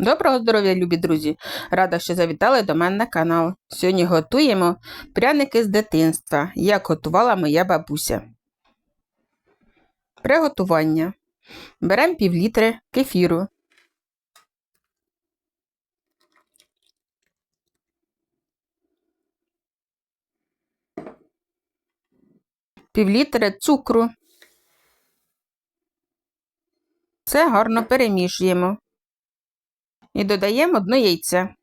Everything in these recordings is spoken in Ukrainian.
Доброго здоров'я, любі друзі! Рада, що завітали до мене на канал. Сьогодні готуємо пряники з дитинства, як готувала моя бабуся. Приготування. Беремо пів літри кефіру. Пів літри цукру. Все гарно перемішуємо і додаємо одне яйце.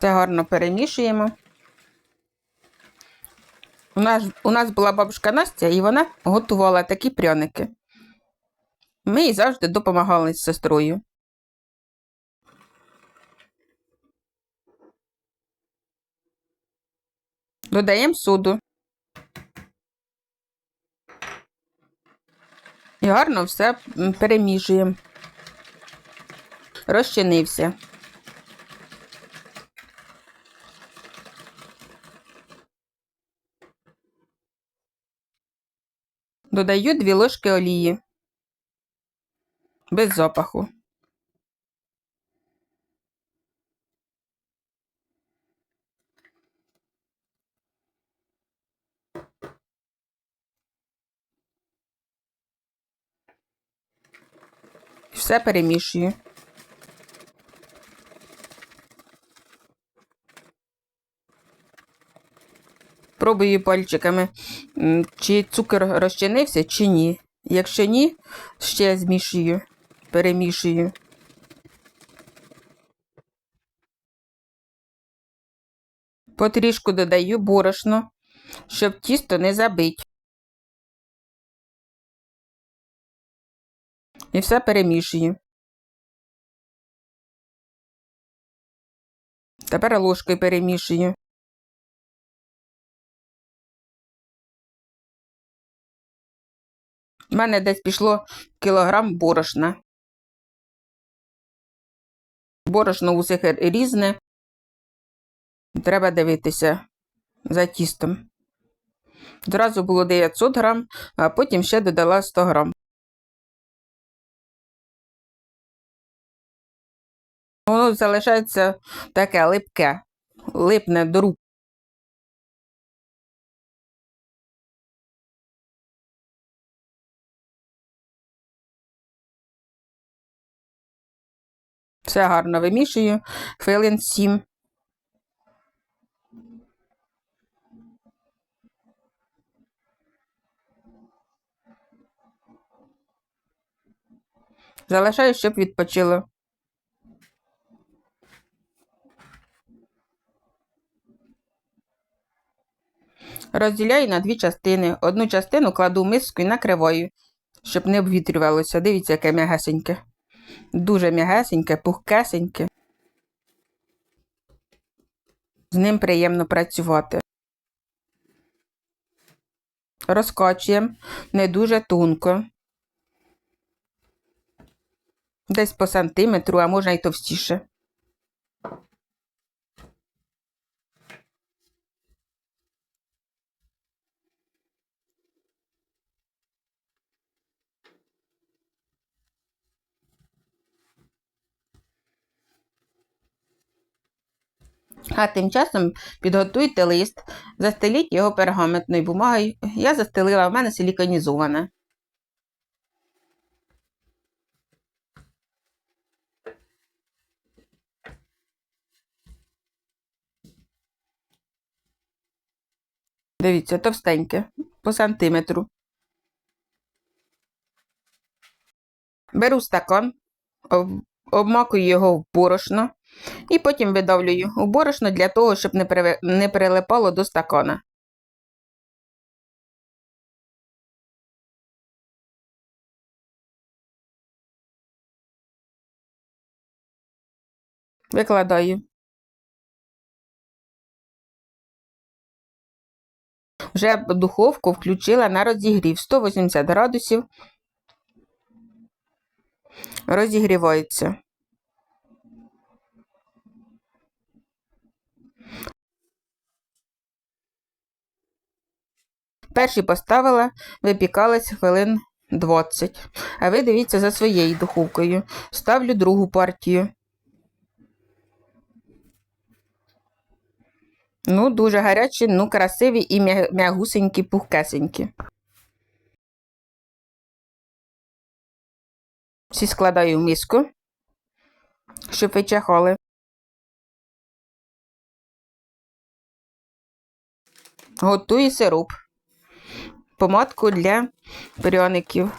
Це гарно перемішуємо. У нас, у нас була бабушка Настя, і вона готувала такі пряники. Ми їй завжди допомагали з сестрою. Додаємо соду. І гарно все перемішуємо. Розчинився. Додаю дві ложки олії. Без запаху. Все перемішую. Пробую пальчиками, чи цукор розчинився, чи ні. Якщо ні, ще змішую, перемішую. Потрішку додаю борошно, щоб тісто не забить. І все перемішую. Тепер ложкою перемішую. У мене десь пішло кілограм борошна. Борошно у усіх різне. Треба дивитися за тістом. Зразу було 900 грам, а потім ще додала 100 грам. Воно залишається таке липке, липне до рук. Все гарно вимішую, хвилин 7. Залишаю, щоб відпочило. Розділяю на дві частини. Одну частину кладу в миску і щоб не обвітрювалося. Дивіться, яке м'ягесеньке. Дуже м'ягесеньке, пухкесеньке. З ним приємно працювати. Розкачуємо не дуже тонко. Десь по сантиметру, а можна й товстіше. А тим часом підготуйте лист, застеліть його пергаментною бумагою. Я застелила, в мене силіконізоване. Дивіться, товстеньке, по сантиметру. Беру стакан, обмакую його в борошно. І потім видавлюю у борошно для того, щоб не прилипало до стакана. Викладаю. Вже духовку включила на розігрів 180 градусів. Розігрівається. Перші поставила, випікалась хвилин 20. А ви дивіться за своєю духовкою. Ставлю другу партію. Ну, дуже гарячі, ну, красиві і м'ягусенькі, пухкесенькі. Всі складаю в миску, щоб вичахали. Готую сироп. Помадку для пряників.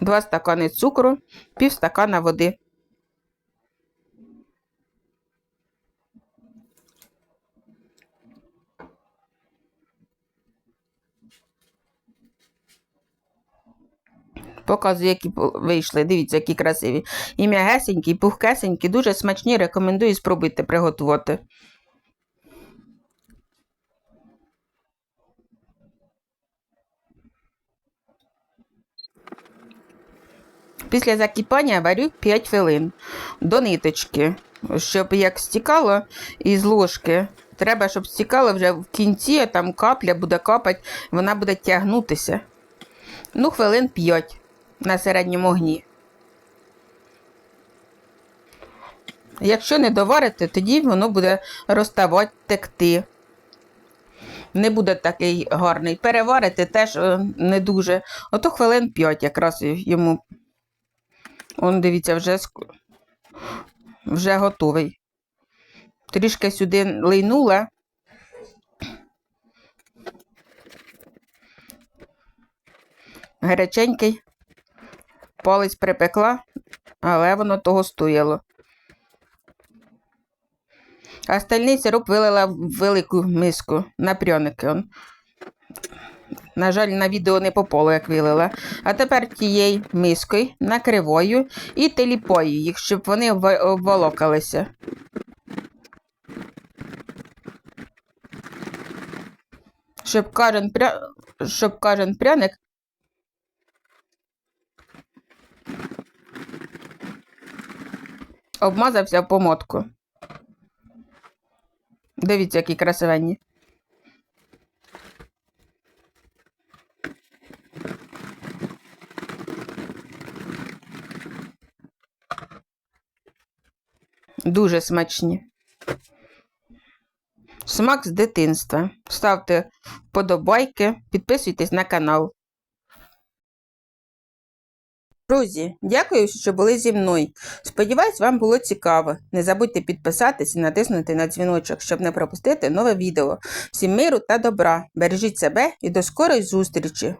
Два стакани цукру, пів стакана води. Показую, які вийшли. Дивіться, які красиві. І м'ягесенькі, пухкесенькі, дуже смачні. Рекомендую спробуйте приготувати. Після закипання варю 5 хвилин до ниточки, щоб як стікало із ложки. Треба, щоб стікало вже в кінці, а там капля буде капати, вона буде тягнутися. Ну, хвилин 5 на середньому огні. Якщо не доварите, тоді воно буде розставати, текти. Не буде такий гарний. Переварити теж е, не дуже. Ото хвилин 5 якраз йому. Он, дивіться, вже, вже готовий. Трішки сюди лийнула. Гаряченький. Палець припекла, але воно того стояло. Остальний сироп вилила в велику миску на пряники. На жаль, на відео не попало, як вилила. А тепер тією мискою накриваю і теліпаю їх, щоб вони обволокалися. Щоб кожен, пря... щоб кожен пряник обмазався в помотку. Дивіться, які красивенні. Дуже смачні. Смак з дитинства. Ставте вподобайки, підписуйтесь на канал. Друзі, дякую, що були зі мною. Сподіваюсь, вам було цікаво. Не забудьте підписатись і натиснути на дзвіночок, щоб не пропустити нове відео. Всім миру та добра. Бережіть себе і до скорої зустрічі!